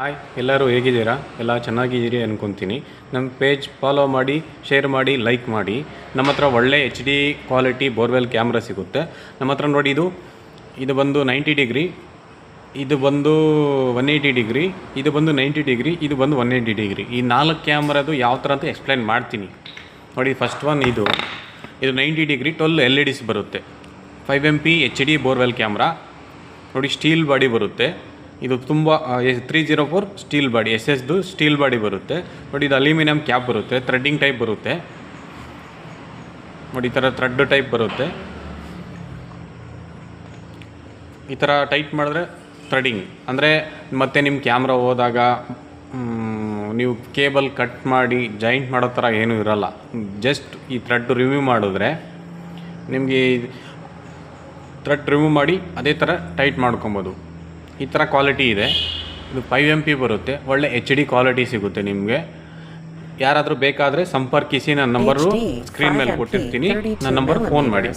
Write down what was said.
Hi, ಎಲ್ಲರೂ ಹೇಗಿದ್ದೀರಾ? ಎಲ್ಲ ಚೆನ್ನಾಗಿದ್ದೀರಿ ಅನ್ಕೊತೀನಿ. ನಮ್ಮ ಪೇಜ್ ಫಾಲೋ ಮಾಡಿ ಶೇರ್ ಮಾಡಿ ಲೈಕ್ ಮಾಡಿ. ನಮ್ಮ ಹತ್ರ ಒಳ್ಳೆ H D quality borewell camera ಸಿಗುತ್ತೆ. ನಮ್ಮ ಹತ್ರ ನೋಡಿ ಇದು ಇದು ಬಂದು ನೈಂಟಿ ಡಿಗ್ರಿ ಇದು ಬಂದು ಒನ್ ಏಯ್ಟಿ ಡಿಗ್ರಿ ಇದು ಬಂದು ನೈಂಟಿ ಡಿಗ್ರಿ ಇದು ಬಂದು ಒನ್ ಏಯ್ಟಿ ಡಿಗ್ರಿ ಈ ನಾಲ್ಕು ಕ್ಯಾಮ್ರಾದು ಯಾವ ಥರ ಅಂತ ಎಕ್ಸ್ಪ್ಲೈನ್ ಮಾಡ್ತೀನಿ. ನೋಡಿ ಫಸ್ಟ್ ಒನ್ ಇದು. ಇದು ninety degree twelve L E Ds ಬರುತ್ತೆ. Five M P H D borewell camera ನೋಡಿ ಸ್ಟೀಲ್ ಬಾಡಿ ಬರುತ್ತೆ. ಇದು ತುಂಬ three zero four steel body S ಎಸ್ದು steel body ಬರುತ್ತೆ. ಬಟ್ ಇದು ಅಲ್ಯೂಮಿನಿಯಂ ಕ್ಯಾಪ್ ಬರುತ್ತೆ ಥ್ರೆಡ್ಡಿಂಗ್ ಟೈಪ್ ಬರುತ್ತೆ. ನೋಡಿ, ಈ ಥರ ಥ್ರೆಡ್ ಟೈಪ್ ಬರುತ್ತೆ. ಈ ಥರ ಟೈಟ್ ಮಾಡಿದ್ರೆ ಥ್ರೆಡಿಂಗ್ ಅಂದರೆ, ಮತ್ತೆ ನಿಮ್ಮ ಕ್ಯಾಮ್ರಾ ಹೋದಾಗ ನೀವು ಕೇಬಲ್ ಕಟ್ ಮಾಡಿ ಜಾಯಿಂಟ್ ಮಾಡೋ ಥರ ಏನೂ ಇರಲ್ಲ. ಜಸ್ಟ್ ಈ ಥ್ರೆಡ್ ರಿವ್ಯೂ ಮಾಡಿದ್ರೆ, ನಿಮಗೆ ಥ್ರೆಡ್ ರಿಮೂವ್ ಮಾಡಿ, ಅದೇ ಥರ ಟೈಟ್ ಮಾಡ್ಕೊಬೋದು. ಈ ಥರ ಕ್ವಾಲಿಟಿ ಇದೆ. ಇದು ಫೈವ್ ಎಂ ಪಿ ಬರುತ್ತೆ. ಒಳ್ಳೆ ಎಚ್ ಡಿ ಕ್ವಾಲಿಟಿ ಸಿಗುತ್ತೆ ನಿಮಗೆ. ಯಾರಾದರೂ ಬೇಕಾದರೆ ಸಂಪರ್ಕಿಸಿ ನನ್ನ ನಂಬರು ಸ್ಕ್ರೀನ್ ಮೇಲೆ ಕೊಟ್ಟಿರ್ತೀನಿ. ನನ್ನ ನಂಬರ್ ಫೋನ್ ಮಾಡಿ.